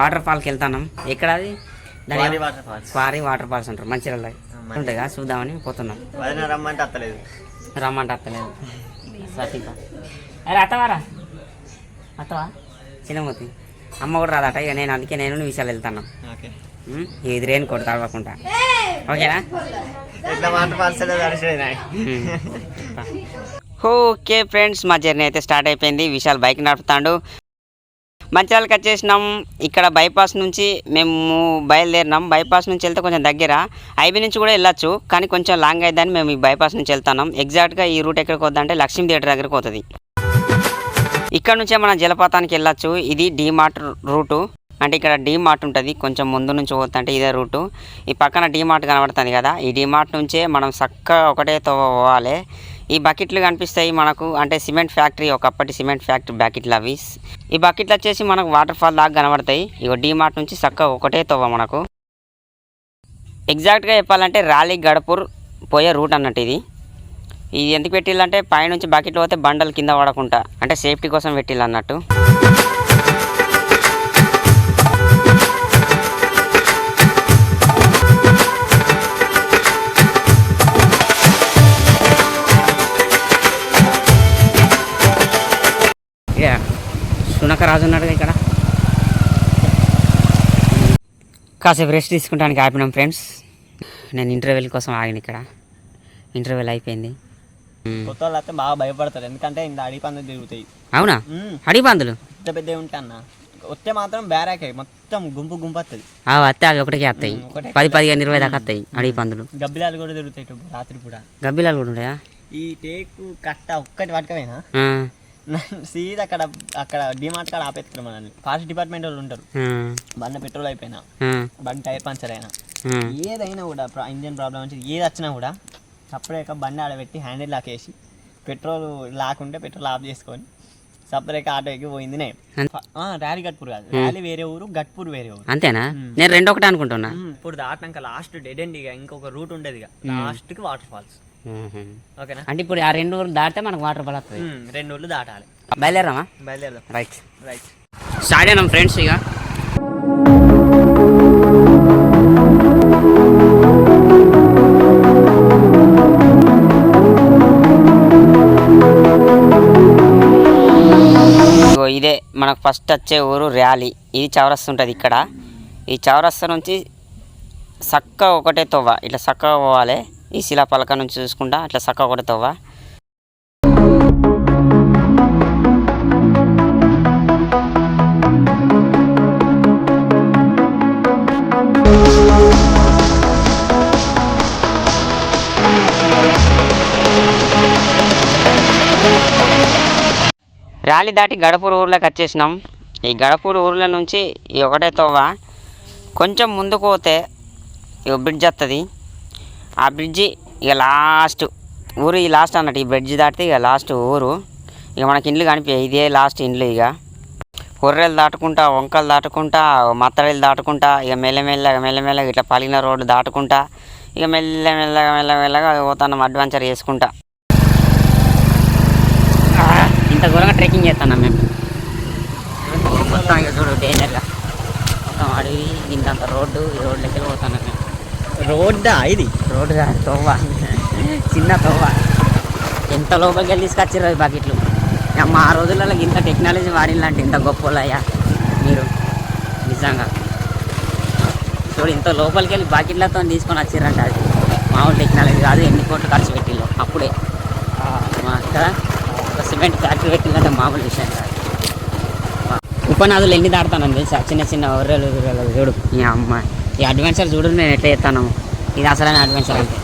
Water ఫాల్కి వెళ్తాం ఎక్కడ అది? Quarry water falls. అంటారు. మంచిర్యాల కదా చూద్దామని పోతున్నాం. రమ్మంటే అత్తలేదు. రమ్మంటే అత్తలేదు. సతీక. అరే అత్తవారా? అత్తవా? చిన్నమూర్తి అమ్మ కూడా రాదట. ఇక నేను అందుకే నేను విషయాలు వెళ్తాను ఇది రేన్ కోట్ తడవకుండా ఓకేనా? Okay friends. మా జర్నీ అయితే స్టార్ట్ అయిపోయింది. విశాల్ బైక్ నడుపుతాడు. మంచిర్యాలకు వచ్చేసినాం ఇక్కడ బైపాస్ నుంచి మేము బయలుదేరినాం. బైపాస్ నుంచి వెళ్తే కొంచెం దగ్గర. ఐబీ నుంచి కూడా వెళ్ళొచ్చు కానీ కొంచెం లాంగ్ అయిద్దని మేము ఈ బైపాస్ నుంచి వెళ్తున్నాం. ఎగ్జాక్ట్గా ఈ రూట్ ఎక్కడికి వద్దంటే లక్ష్మీ థియేటర్ దగ్గరికి పోతుంది. ఇక్కడ నుంచే మనం జలపాతానికి వెళ్ళొచ్చు. ఇది డీమార్ట్ రూటు. అంటే ఇక్కడ డీమార్ట్ ఉంటుంది. కొంచెం ముందు నుంచి పోతుంటే ఇదే రూటు. ఈ పక్కన డీమార్ట్ కనబడుతుంది కదా. ఈ డీమార్ట్ నుంచే మనం చక్కగా ఒకటే పోవాలి. ఈ బకెట్లు కనిపిస్తాయి మనకు. అంటే సిమెంట్ ఫ్యాక్టరీ ఒకప్పటి సిమెంట్ ఫ్యాక్టరీ బకెట్లు అవి. ఈ బకెట్లు వచ్చేసి మనకు వాటర్ ఫాల్ దాకా కనబడతాయి. ఇక డీమార్ట్ నుంచి చక్కగా ఒకటే తోవ మనకు. ఎగ్జాక్ట్గా చెప్పాలంటే రాలి గడపూర్ పోయే రూట్ అన్నట్టు ఇది. ఇది ఎందుకు పెట్టిల్లంటే పైనుంచి బకెట్లు పోతే బండలు కింద పడకుండా. అంటే సేఫ్టీ కోసం పెట్టిల్లు అన్నట్టు. సునక రాజు ఉన్నాడుగా ఇక్కడ. కాసేపు రెస్ట్ తీసుకుంటానికి ఆపినాం ఫ్రెండ్స్ నేను ఇంటర్వ్యూల కోసం ఆగిన ఇక్కడ. ఇంటర్వ్యూలు అయిపోయింది. కొత్త వాళ్ళు అయితే బాగా భయపడతారు. ఎందుకంటే ఇంత అడిగి పందులు తిరుగుతాయి. అవునా? మ్మ్. అడిబందులు పెద్ద పెద్ద ఉంటాయి అన్న. వస్తే మాత్రం బేరాకే మొత్తం గుంపు గుంపు వస్తుంది వస్తే అవి ఒకటికే వస్తాయి. పది పదిహేను ఇరవై దాకా వస్తాయి అడిగి పందులు. గబ్బిలాలు కూడా తిరుగుతాయి రాత్రి కూడా గబ్బిలాలు కూడా ఉంటాయా? ఈ టేకు కట్ట ఒక్కటి పట్టుకపోయినా? సీదా అక్కడ అక్కడ డిమార్ట్ కాడ ఆపేస్తారు మనల్ని. ఫారెస్ట్ డిపార్ట్మెంట్ వాళ్ళు ఉంటారు. బండి పెట్రోల్ అయిపోయినా బండి టైర్ పంచర్ అయినా. ఏదైనా కూడా ఇంజన్ ప్రాబ్లం వచ్చి ఏది వచ్చినా కూడా సపరేట్గా బండి ఆడబెట్టి హ్యాండిల్ లాక్ వేసి పెట్రోల్ లాకుంటే పెట్రోల్ ఆఫ్ చేసుకొని సపరేట్గా ఆటో ఎక్కి పోయింది నేను. ర్యాలీ గట్పూర్ కాదు. ర్యాలీ వేరే ఊరు గట్పూర్ వేరే ఊరు. అంతేనా? నేను రెండు ఒకటే అనుకుంటున్నా ఇప్పుడు దాటినాక లాస్ట్ డెడ్ ఎండ్ ఇక ఇంకొక రూట్ ఉండేది ఇక లాస్ట్కి వాటర్ ఫాల్స్. ఓకేనా? అంటే ఇప్పుడు ఆ రెండు ఊర్లు దాటితే మనకు వాటర్ ఫాల్ వస్తుంది రెండు ఊళ్ళు దాటాలి. బయలుదేరామా బయలుదేరదాం. రైట్ రైట్ స్టార్ట్ అయినాం ఫ్రెండ్స్ ఇక. ఇగో ఇదే మనకు ఫస్ట్ వచ్చే ఊరు ర్యాలీ. ఇది చౌరస్తా ఉంటుంది ఇక్కడ. ఈ చౌరస్తా నుంచి చక్క ఒకటే తవ్వ ఇట్లా చక్కగా పోవాలి. ఈ శిలా పలక నుంచి చూసుకుంటా అట్లా చక్క ఒకటే తవ్వ ర్యాలీ దాటి గడపూర్ ఊర్లోకి వచ్చేసినాం. ఈ గడపూర్ ఊర్ల నుంచి ఈ ఒకటే తోవ. కొంచెం ముందుకు పోతే ఇక బ్రిడ్జ్ వస్తుంది ఆ బ్రిడ్జి ఇక లాస్ట్ ఊరు ఈ లాస్ట్ అన్నట్టు ఈ బ్రిడ్జ్ దాటితే ఇక లాస్ట్ ఊరు. ఇక మనకి ఇండ్లు కనిపించాయి ఇదే లాస్ట్ ఇండ్లు ఇక. కొర్రెలు దాటుకుంటా వంకలు దాటుకుంటా మత్తడిలు దాటుకుంటా ఇక మెల్లమెల్లగా మెల్లమెల్లగా ఇట్లా పలిగిన రోడ్డు దాటుకుంటా ఇక మెల్లమెల్లగా మెల్లమెల్లగా పోతాం అడ్వెంచర్ చేసుకుంటా. ఇంత ఘోరంగా ట్రెక్కింగ్ చేస్తున్నాం మేము. మొత్తం ఇక చూడు డేంజర్గా మొత్తం అడవి ఇంత రోడ్డు ఈ రోడ్లకి పోతున్నాం మేము. రోడ్డా ఇది? రోడ్డు తోవ చిన్న తోవ ఎంత లోపలికి వెళ్ళి తీసుకొచ్చారు ఈ బకెట్లు? అమ్మ ఆ రోజులలో ఇంత టెక్నాలజీ వాడినలాంటి ఇంత గొప్పలయ్యా మీరు నిజంగా. చూడు ఇంత లోపలికి వెళ్ళి బకెట్లతో తీసుకొని వచ్చారంట అది. మామూలు టెక్నాలజీ కాదు ఎన్ని కోట్లు ఖర్చు పెట్టిల్లో? అప్పుడే. మా ఒక సిమెంట్ ఫ్యాక్టరీ పెట్టిందంటే మామూలు విషయం కాదు. ఉపనాదులు ఎన్ని దాడతానని తెలుసా? చిన్న చిన్న ఒర్రెలు చూడు. ఈ అమ్మ ఈ అడ్వెంచర్ చూడు నేను ఎట్లా చేస్తాను. ఇది అసలైన అడ్వెంచర్ అంటే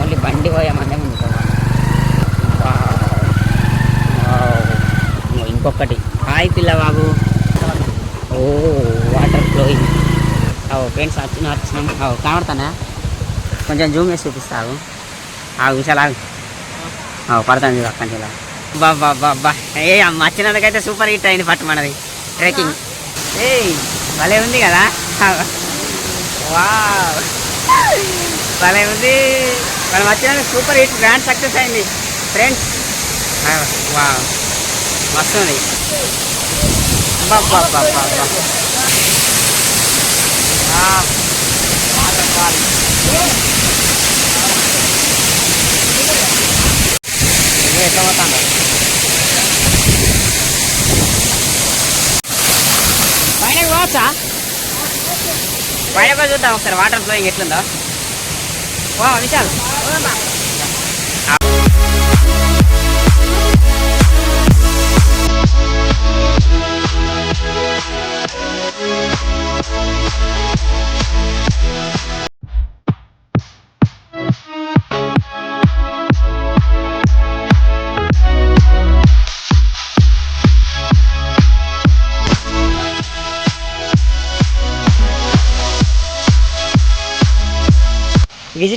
ఓన్లీ బండి పోయే మందే ముందు ఇంకొకటి. హాయ్ పిల్ల బాబు ఓ వాటర్ ఫ్లోయింగ్. ఓ ఫ్రెండ్స్ వచ్చిన వచ్చినాం ఓ కనబడతానా? కొంచెం జూమ్ వేసి చూపిస్తావు. ఆ విషయాలు పడతాను చూడు అక్కడి నుంచి బాబా బాబా ఏ అమ్మ సూపర్ హిట్ అయింది పట్టు మనది. ట్రెక్కింగ్ ఏయ్ భలే ఉంది కదా. వా భలే ఉంది. మనం వచ్చినందుకు సూపర్ హిట్ గ్రాండ్ సక్సెస్ అయింది. ఫ్రెండ్స్ వా మస్తు ఉంది అబ్బబ్బబ్బబ్బబ్బా. ఎట్లా పోవచ్చా పైన చూద్దాం ఒకసారి. వాటర్ ఫ్లోయింగ్ ఎట్లుందో. వా విశాల్.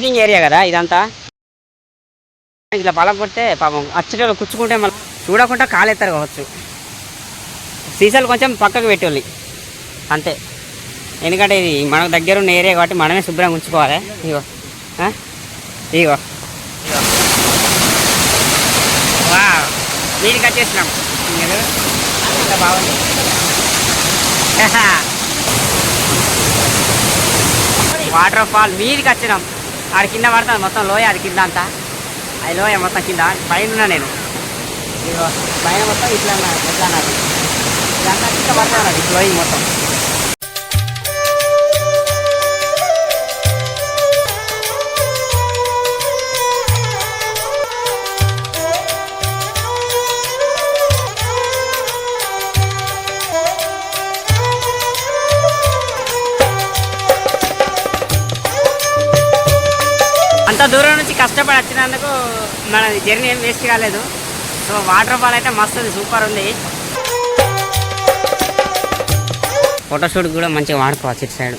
పార్కింగ్ ఏరియా కదా ఇదంతా. ఇట్లా బలం కొడితే పాపం అచ్చటలో కూర్చుకుంటే మళ్ళీ చూడకుండా కాలేస్తారు కావచ్చు. సీసాలు కొంచెం పక్కకు పెట్టాలి అంతే. ఎందుకంటే ఇది మనకు దగ్గర ఉన్న ఏరియా కాబట్టి మనమే శుభ్రంగా ఉంచుకోవాలి. ఇగో ఇగో ఇగో వా దీనికి వచ్చేసినాం బాగుంది. Waterfall. మీదికి వచ్చినాం ఆడ కింద పడుతుంది మొత్తం లోయ అది కింద అంతా. అది లోయ మొత్తం కింద పైన ఉన్నా నేను. పైన మొత్తం ఇట్లా ఇట్లా ఎట్లా అన్నది ఇదంతా కింద పడుతుంది అది లోయ మొత్తం. అంత దూరం నుంచి కష్టపడి వచ్చినందుకు మన జర్నీ ఏం వేస్ట్ కాలేదు. సో వాటర్ ఫాల్ అయితే మస్తు ఉంది సూపర్ ఉంది. ఫోటోషూట్ కూడా మంచిగా వాడుకోవచ్చు ఇటు సైడ్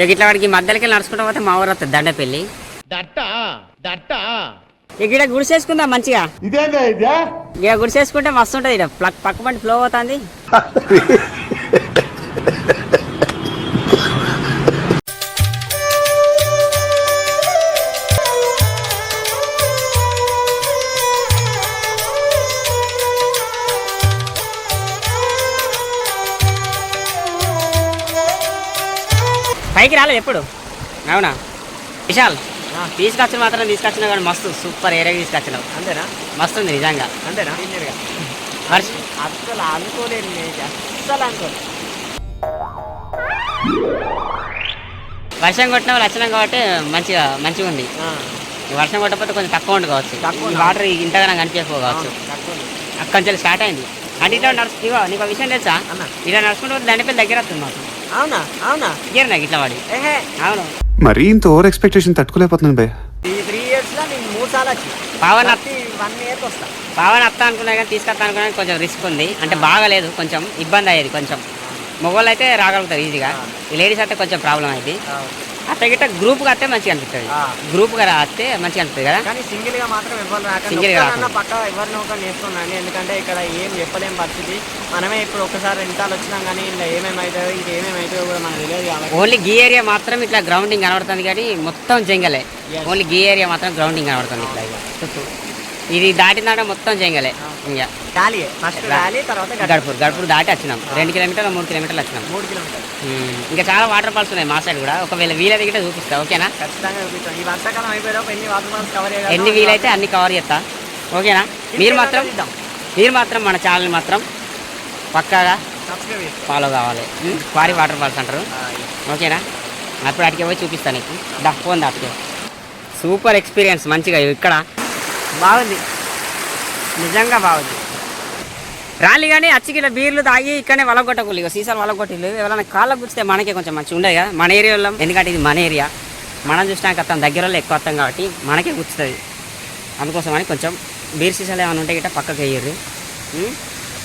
ఇక ఇట్లా వాడికి మధ్యలోకి వెళ్ళి నడుచుకుంటూ పోతే మా ఊరు వస్తుంది దండపల్లి. ఇక ఇక్కడ గుడిసేసుకుందాం మంచిగా. ఇదేందా ఇదే? ఇక గుడిసేసుకుంటే మస్తు ఉంటుంది ఇక్కడ పక్క పంటి ఫ్లో అవుతుంది. పైకి రాలేదు ఎప్పుడు? అవునా? విశాల్ తీసుకొచ్చిన మాత్రం తీసుకొచ్చినా కానీ మస్తు సూపర్ ఏరియా తీసుకొచ్చినావు. అంతేనా? మస్తు ఉంది నిజంగా. అంతేనా? వర్ష అస్సలు అనుకోలేదు అస్సలు అనుకోలేదు. వర్షం కొట్టిన వచ్చినాం కాబట్టి మంచిగా మంచిగా ఉంది. వర్షం కొట్టకపోతే కొంచెం తక్కువ ఉండి కావచ్చు. తక్కువ ఈ వాటర్ ఇంతగా కనిపించకపోవచ్చు అక్కడి నుంచి స్టార్ట్ అయింది. అంటే ఇట్లా నడుచు ఇగో నీకు విషయం తెలుసా. ఇలా నడుచుకుంటూ దండపల్లి దగ్గర వస్తుంది మాకు. అవునా? అవునా? దగ్గర నాకు ఇట్లా వాడి. ఏహే. అవును. మరీ ఇంత ఓవర్ ఎక్స్పెక్టేషన్ తట్టుకోలేకపోతున్నాను భయ్య. ఈ త్రీ ఇయర్స్లో నేను మూడు సార్లు వచ్చి పవన్ అత్త వన్ వస్తా. పవన్ అత్త అనుకున్నా కానీ తీసుకొస్తా అనుకున్నా కానీ కొంచెం రిస్క్ ఉంది. అంటే బాగాలేదు కొంచెం ఇబ్బంది అయ్యేది కొంచెం. మొగోళ్ళు అయితే రాగలుగుతారు ఈజీగా ఈ లేడీస్ అయితే కొంచెం ప్రాబ్లం అయింది అట్లా గిట్ట గ్రూప్గా వస్తే మంచిగా అనిపిస్తుంది ఆ. గ్రూప్గా వస్తే మంచిగా అనిపిస్తుంది కదా కానీ సింగిల్గా మాత్రం ఎవరు రాకండి Single గా. పక్క ఎవరినో ఒకరు నేర్చుకున్నాను ఎందుకంటే ఇక్కడ ఏం చెప్పలేం పరిస్థితి మనమే ఇప్పుడు ఒకసారి ఇంటాలు వచ్చినాం కానీ ఇలా ఏమేమవుతుందో ఇది ఏమేమవుతుందో కూడా మనకు తెలియదు కాబట్టి ఓన్లీ గీ ఏరియా మాత్రం ఇట్లా గ్రౌండింగ్ కనబడుతుంది కానీ మొత్తం జంగలే. ఓన్లీ గీ ఏరియా మాత్రం గ్రౌండింగ్ కనబడుతుంది ఇట్లా. ఇది దాటిందంటే మొత్తం జంగలే. ఇంకా. గాలి ఫస్ట్ గాలి తర్వాత గడ్డ. గడుపురు గడుపురు దాటి వచ్చినాం. రెండు కిలోమీటర్లు మూడు కిలోమీటర్లు వచ్చినాం. మూడు కిలోమీటర్లు. ఉమ్, ఇంకా చాలా వాటర్ ఫాల్స్ ఉన్నాయి మా సైడ్ కూడా. ఒకవేళ వీలైతే గిట్ట చూపిస్తా ఓకేనా? ఖచ్చితంగా చూపిస్తాం. ఈ వర్షాకాలం అయిపోయాక ఎన్ని వాటర్ ఫాల్స్ కవర్ ఎన్ని వీలైతే అన్ని కవర్ చేస్తా. ఓకేనా? మీరు మాత్రం మీరు మాత్రం మన ఛానల్ మాత్రం పక్కాగా ఫాలో కావాలి. క్వారీ వాటర్ ఫాల్స్ అంటారు. ఓకేనా? అప్పుడు అటుకే పోయి చూపిస్తాను నీకు. దా ఫోన్ దాటికే సూపర్ ఎక్స్పీరియన్స్ మంచిగా. ఇక్కడ బాగుంది. నిజంగా బాగుంది. రాలి కానీ అచ్చికిల బీర్లు తాగి ఇక్కడనే వలగొట్టకూలి ఇక సీసాలు వలగొట్టిల్లు ఎవరైనా కాళ్ళకు గుచ్చితే మనకే కొంచెం మంచిగా ఉండదు కదా. మన ఏరియాలో ఎందుకంటే ఇది మన ఏరియా. మనం చూసినాక అత్తం దగ్గర ఎక్కువ వస్తాం కాబట్టి మనకే గుచ్చుతుంది అందుకోసమని కొంచెం బీర్ సీసాలు ఏమైనా ఉంటే గిట్ట పక్కకు వేయరు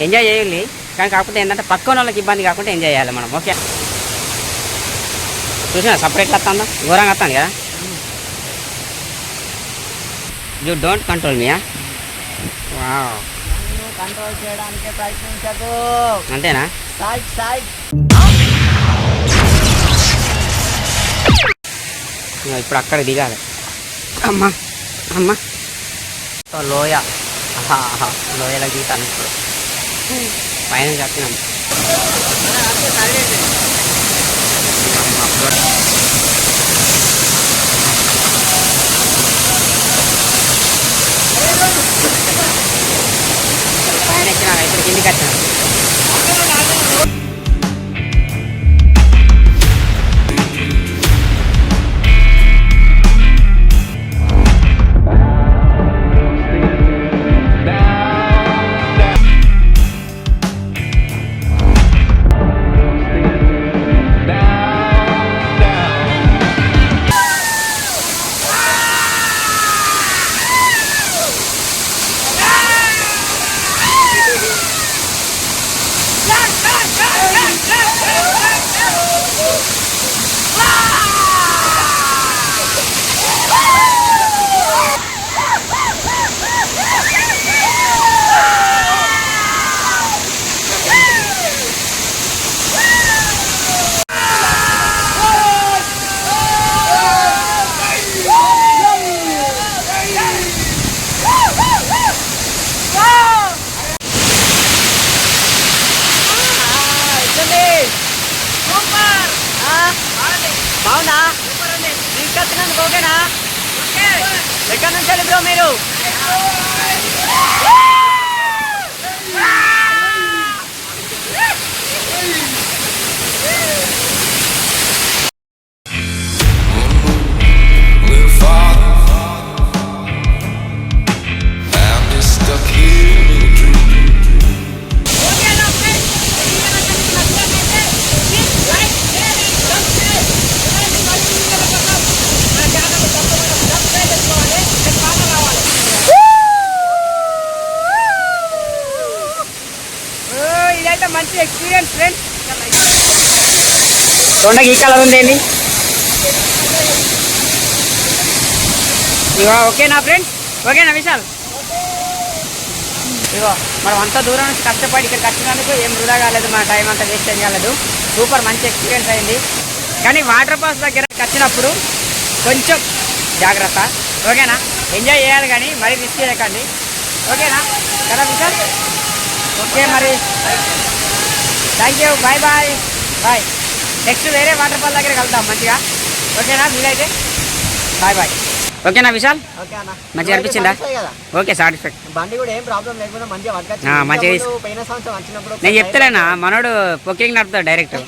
ఎంజాయ్ చేయాలి కానీ కాకపోతే ఏంటంటే పక్కన వాళ్ళకి ఇబ్బంది కాకుండా ఎంజాయ్ చేయాలి మనం. ఓకే చూసినా సపరేట్గా వస్తుందా ఘోరంగా వస్తాను కదా. You don't control me control చేయడానికి ప్రయత్నించదు అంతేనా? సైడ్ సైడ్ ఇప్పుడు అక్కడ దిగాలి. అమ్మా అమ్మా. లోయ. లోయలకు దిగుతాను ఇప్పుడు. పైన వచ్చినాం పైన ఎక్కినా ఇప్పుడు ఫ్రెండ్స్ దొండకి ఈ కలర్ ఉంది ఏంది ఇగో ఓకేనా ఫ్రెండ్స్ ఓకేనా విశాల్? ఇగో మనం అంత దూరం నుంచి కష్టపడి ఇక్కడికి వచ్చినందుకు ఏం వృధా కాలేదు మన టైం అంతా వేస్ట్ ఏం కాలేదు. సూపర్ మంచి ఎక్స్పీరియన్స్ అయింది. కానీ వాటర్ ఫాల్స్ దగ్గరకు వచ్చినప్పుడు కొంచెం జాగ్రత్త. ఓకేనా ఎంజాయ్ చేయాలి కానీ మరీ రిస్క్ చేయకండి. ఓకేనా కదా విశాల్? ఓకే మరి. Thank you bye bye bye next వేరే వాటర్ ఫాల్ దగ్గర కలుద్దాం మంచిగా. ఓకేనా వీలైతే. బాయ్ బాయ్ ఓకేనా విశాల్? మంచిగా అనిపించిందా? ఓకే సాటిస్ఫాక్ట్ బండి కూడా ఏం ప్రాబ్లం లేకుండా మంచిగా నేను చెప్తలేనా మనోడు బుకింగ్ నడుపుతాడు డైరెక్ట్.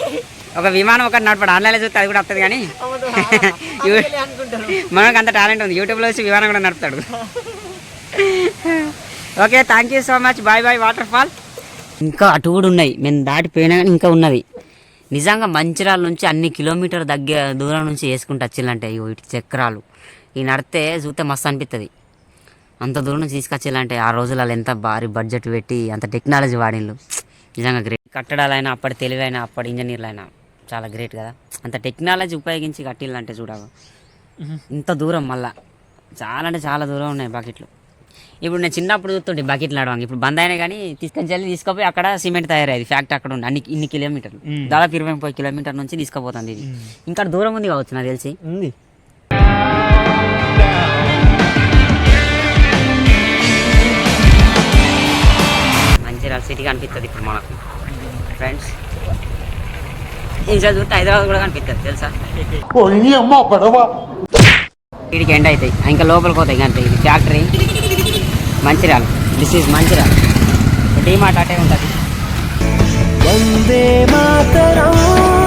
ఒక విమానం ఒకటి నడపడు ఆన్లైన్లో చూస్తే అది కూడా వస్తుంది కానీ. మనకు అంత టాలెంట్ ఉంది యూట్యూబ్లో వచ్చి విమానం కూడా నడుపుతాడు. Okay thank you so much bye bye waterfall ఇంకా అటు కూడా ఉన్నాయి. మేము దాటిపోయినా కానీ ఇంకా ఉన్నది నిజంగా మంచిర్యాల నుంచి అన్ని కిలోమీటర్ దగ్గర దూరం నుంచి వేసుకుంటూ వచ్చిందంటే ఇగో ఇటు చక్రాలు. ఈ నడితే చూస్తే మస్తు అనిపిస్తుంది అంత దూరం నుంచి తీసుకొచ్చేయాలంటే ఆ రోజులలో ఎంత భారీ బడ్జెట్ పెట్టి అంత టెక్నాలజీ వాడిన్లు నిజంగా గ్రేట్. కట్టడాలైనా అప్పటి తెలివైనా అప్పటి ఇంజనీర్లైనా చాలా గ్రేట్ కదా. అంత టెక్నాలజీ ఉపయోగించి కట్టిల్లంటే చూడవు. ఇంత దూరం మళ్ళా. చాలా అంటే చాలా దూరం ఉన్నాయి బకెట్లు. ఇప్పుడు నేను చిన్నప్పుడు చూస్తుంటే బకెట్లు నడవంగా. ఇప్పుడు బంద్ అయినా కానీ తీసుకొని వెళ్ళి తీసుకుపోయి అక్కడ సిమెంట్ తయారయ్యేది ఫ్యాక్టరీ అక్కడ ఉంది అన్ని ఇన్ని కిలోమీటర్లు. దాదాపు ఇరవై ముప్పై కిలోమీటర్ నుంచి తీసుకుపోతుంది ఇది. ఇంకా దూరం ఉంది కావచ్చు నాకు తెలిసి. ఉంది. మంచిర్యాల సిటీ కనిపిస్తుంది ఇప్పుడు మనకు. ఫ్రెండ్స్ ఇంకా చూస్తే హైదరాబాద్ కూడా కనిపిస్తుంది తెలుసా? వీడికి ఎండ్ అవుతాయి ఇంకా లోపలికి పోతాయి అంతే. ఇది factory Mancherial. This is Mancherial. DMart అటే ఉంటుంది. వందే మాతరం.